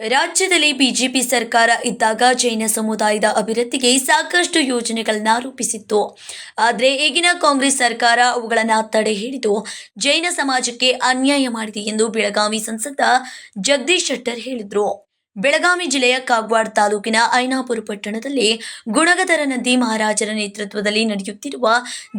ರಾಜ್ಯದಲ್ಲಿ ಬಿಜೆಪಿ ಸರ್ಕಾರ ಇದ್ದಾಗ ಜೈನ ಸಮುದಾಯದ ಅಭಿವೃದ್ಧಿಗೆ ಸಾಕಷ್ಟು ಯೋಜನೆಗಳನ್ನ ರೂಪಿಸಿತ್ತು. ಆದರೆ ಈಗಿನ ಕಾಂಗ್ರೆಸ್ ಸರ್ಕಾರ ಅವುಗಳನ್ನು ತಡೆ ಹಿಡಿದು ಜೈನ ಸಮಾಜಕ್ಕೆ ಅನ್ಯಾಯ ಮಾಡಿದೆ ಎಂದು ಬೆಳಗಾವಿ ಸಂಸದ ಜಗದೀಶ್ ಶೆಟ್ಟರ್ ಹೇಳಿದರು. ಬೆಳಗಾವಿ ಜಿಲ್ಲೆಯ ಕಾಗವಾಡ ತಾಲೂಕಿನ ಐನಾಪುರ ಪಟ್ಟಣದಲ್ಲಿ ಗುಣಗದರ ನಂದಿ ಮಹಾರಾಜರ ನೇತೃತ್ವದಲ್ಲಿ ನಡೆಯುತ್ತಿರುವ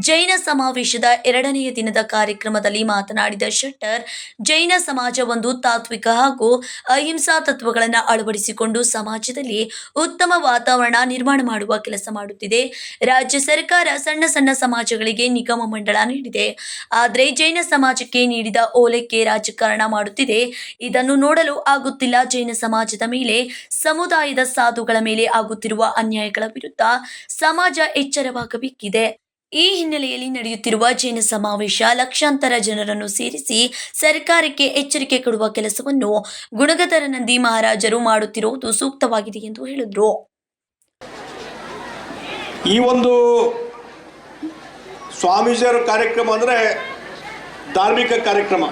ಜೈನ ಸಮಾವೇಶದ ಎರಡನೆಯ ದಿನದ ಕಾರ್ಯಕ್ರಮದಲ್ಲಿ ಮಾತನಾಡಿದ ಶೆಟ್ಟರ್, ಜೈನ ಸಮಾಜ ಒಂದು ತಾತ್ವಿಕ ಹಾಗೂ ಅಹಿಂಸಾ ತತ್ವಗಳನ್ನು ಅಳವಡಿಸಿಕೊಂಡು ಸಮಾಜದಲ್ಲಿ ಉತ್ತಮ ವಾತಾವರಣ ನಿರ್ಮಾಣ ಮಾಡುವ ಕೆಲಸ ಮಾಡುತ್ತಿದೆ. ರಾಜ್ಯ ಸರ್ಕಾರ ಸಣ್ಣ ಸಣ್ಣ ಸಮಾಜಗಳಿಗೆ ನಿಗಮ ಮಂಡಳ ನೀಡಿದೆ. ಆದರೆ ಜೈನ ಸಮಾಜಕ್ಕೆ ನೀಡಿದ ಓಲೈಕೆ ರಾಜಕಾರಣ ಮಾಡುತ್ತಿದೆ. ಇದನ್ನು ನೋಡಲು ಆಗುತ್ತಿಲ್ಲ ಜೈನ ಸಮಾಜದ ಮೇಲೆ, ಸಮುದಾಯದ ಸಾಧುಗಳ ಮೇಲೆ ಆಗುತ್ತಿರುವ ಅನ್ಯಾಯಗಳ ವಿರುದ್ಧ ಸಮಾಜ ಎಚ್ಚರವಾಗಬೇಕಿದೆ. ಈ ಹಿನ್ನೆಲೆಯಲ್ಲಿ ನಡೆಯುತ್ತಿರುವ ಜೈನ ಸಮಾವೇಶ ಲಕ್ಷಾಂತರ ಜನರನ್ನು ಸೇರಿಸಿ ಸರ್ಕಾರಕ್ಕೆ ಎಚ್ಚರಿಕೆ ಕೊಡುವ ಕೆಲಸವನ್ನು ಗುಣಗದರ ನಂದಿ ಮಹಾರಾಜರು ಮಾಡುತ್ತಿರುವುದು ಸೂಕ್ತವಾಗಿದೆ ಎಂದು ಹೇಳಿದರು. ಈ ಒಂದು ಸ್ವಾಮೀಜಿಯರ ಕಾರ್ಯಕ್ರಮ ಅಂದರೆ ಧಾರ್ಮಿಕ ಕಾರ್ಯಕ್ರಮ.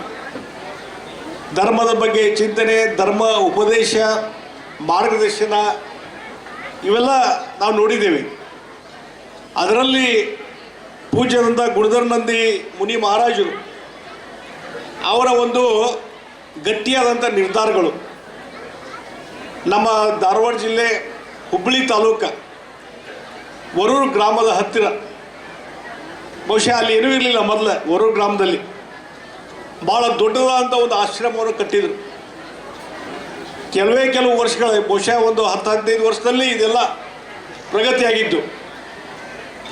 ಧರ್ಮದ ಬಗ್ಗೆ ಚಿಂತನೆ, ಧರ್ಮ ಉಪದೇಶ, ಮಾರ್ಗದರ್ಶನ, ಇವೆಲ್ಲ ನಾವು ನೋಡಿದ್ದೇವೆ. ಅದರಲ್ಲಿ ಪೂಜ್ಯನಂದ ಗುಣಧರ್ನಂದಿ ಮುನಿ ಮಹಾರಾಜರು ಅವರ ಒಂದು ಗಟ್ಟಿಯಾದಂಥ ನಿರ್ಧಾರಗಳು. ನಮ್ಮ ಧಾರವಾಡ ಜಿಲ್ಲೆ ಹುಬ್ಬಳ್ಳಿ ತಾಲೂಕು, ವರೂರು ಗ್ರಾಮದ ಹತ್ತಿರ. ಬಹುಶಃ ಅಲ್ಲಿ ಏನೂ ಇರಲಿಲ್ಲ ಮೊದಲ ವರೂರು ಗ್ರಾಮದಲ್ಲಿ. ಭಾಳ ದೊಡ್ಡದಾದಂಥ ಒಂದು ಆಶ್ರಮವನ್ನು ಕಟ್ಟಿದರು. ಕೆಲವೇ ಕೆಲವು ವರ್ಷಗಳ ಬಹುಶಃ ಒಂದು ಹತ್ತು, ಹದಿನೈದು ವರ್ಷದಲ್ಲಿ ಇದೆಲ್ಲ ಪ್ರಗತಿಯಾಗಿದ್ದು.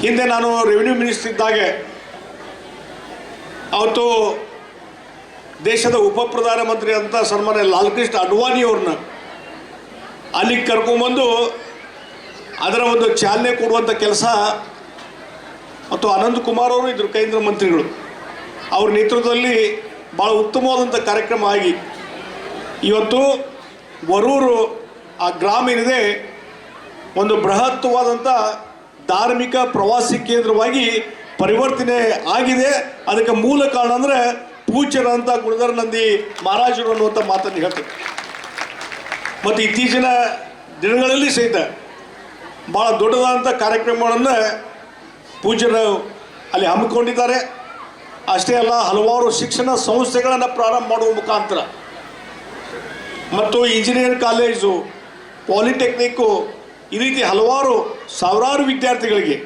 ಹಿಂದೆ ನಾನು ರೆವಿನ್ಯೂ ಮಿನಿಸ್ಟರ್ ಇದ್ದಾಗ ಅವತ್ತು ದೇಶದ ಉಪ ಪ್ರಧಾನಮಂತ್ರಿ ಅಂತ ಸನ್ಮಾನ್ಯ ಲಾಲ್ಕೃಷ್ಣ ಅಡ್ವಾನಿ ಅವ್ರನ್ನ ಅಲ್ಲಿಗೆ ಕರ್ಕೊಂಬಂದು ಅದರ ಒಂದು ಚಾಲನೆ ಕೊಡುವಂಥ ಕೆಲಸ ಮತ್ತು ಅನಂತ್ ಕುಮಾರ್ ಅವರು ಇದ್ರು, ಕೇಂದ್ರ ಮಂತ್ರಿಗಳು. ಅವ್ರ ನೇತೃತ್ವದಲ್ಲಿ ಭಾಳ ಉತ್ತಮವಾದಂಥ ಕಾರ್ಯಕ್ರಮ ಆಗಿ ಇವತ್ತು ವರೂರು ಆ ಗ್ರಾಮ ಏನಿದೆ, ಒಂದು ಬೃಹತ್ವಾದಂಥ ಧಾರ್ಮಿಕ ಪ್ರವಾಸಿ ಕೇಂದ್ರವಾಗಿ ಪರಿವರ್ತನೆ ಆಗಿದೆ. ಅದಕ್ಕೆ ಮೂಲ ಕಾರಣ ಅಂದರೆ ಪೂಜ್ಯರಂಥ ಗುಣಧರ ನಂದಿ ಮಹಾರಾಜರು ಅನ್ನುವಂಥ ಮಾತನ್ನು ಹೇಳ್ತಾರೆ ಮತ್ತು ಇತ್ತೀಚಿನ ದಿನಗಳಲ್ಲಿ ಸಹಿತ ಭಾಳ ದೊಡ್ಡದಾದಂಥ ಕಾರ್ಯಕ್ರಮಗಳನ್ನು ಪೂಜ್ಯರು ಅಲ್ಲಿ ಹಮ್ಮಿಕೊಂಡಿದ್ದಾರೆ. ಅಷ್ಟೇ ಅಲ್ಲ ಹಲವಾರು ಶಿಕ್ಷಣ ಸಂಸ್ಥೆಗಳನ್ನು ಪ್ರಾರಂಭ ಮಾಡುವ ಮುಖಾಂತರ. ಮತ್ತು ಇಂಜಿನಿಯರ್ ಕಾಲೇಜು, ಪಾಲಿಟೆಕ್ನಿಕ್ಕು, ಈ ರೀತಿ ಹಲವಾರು ಸಾವಿರಾರು ವಿದ್ಯಾರ್ಥಿಗಳಿಗೆ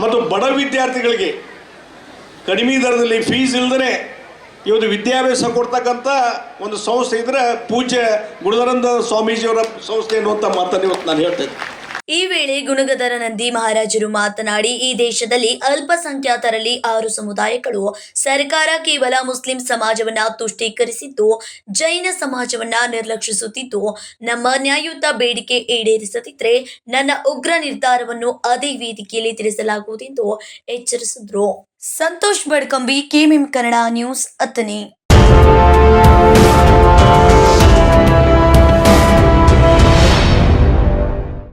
ಮತ್ತು ಬಡ ವಿದ್ಯಾರ್ಥಿಗಳಿಗೆ ಕಡಿಮೆ ದರದಲ್ಲಿ ಫೀಸ್ ಇಲ್ಲದೇ ಇವತ್ತು ವಿದ್ಯಾಭ್ಯಾಸ ಕೊಡ್ತಕ್ಕಂಥ ಒಂದು ಸಂಸ್ಥೆ ಇದ್ದರೆ ಪೂಜ್ಯ ಸ್ವಾಮೀಜಿ ಸ್ವಾಮೀಜಿಯವರ ಸಂಸ್ಥೆ ಅನ್ನುವಂಥ ಮಾತನ್ನು ಇವತ್ತು ನಾನು ಹೇಳ್ತೇನೆ ಈ ವೇಳೆ ಗುಣಗದರ ನಂದಿ ಮಹಾರಾಜರು ಮಾತನಾಡಿ, ಈ ದೇಶದಲ್ಲಿ ಅಲ್ಪಸಂಖ್ಯಾತರಲ್ಲಿ ಆರು ಸಮುದಾಯಗಳು. ಸರ್ಕಾರ ಕೇವಲ ಮುಸ್ಲಿಂ ಸಮಾಜವನ್ನ ತುಷ್ಟೀಕರಿಸಿದ್ದು, ಜೈನ ಸಮಾಜವನ್ನ ನಿರ್ಲಕ್ಷಿಸುತ್ತಿದ್ದು, ನಮ್ಮ ನ್ಯಾಯಯುತ ಬೇಡಿಕೆ ಈಡೇರಿಸದಿದ್ರೆ ನನ್ನ ಉಗ್ರ ನಿರ್ಧಾರವನ್ನು ಅದೇ ವೇದಿಕೆಯಲ್ಲಿ ತಿಳಿಸಲಾಗುವುದೆಂದು ಎಚ್ಚರಿಸಿದ್ರು. ಸಂತೋಷ್ ಬಡ್ಕಂಬಿ, ಕೆಎಂಎಂ ಕನ್ನಡ ನ್ಯೂಸ್ ಹತ್ತನೇ.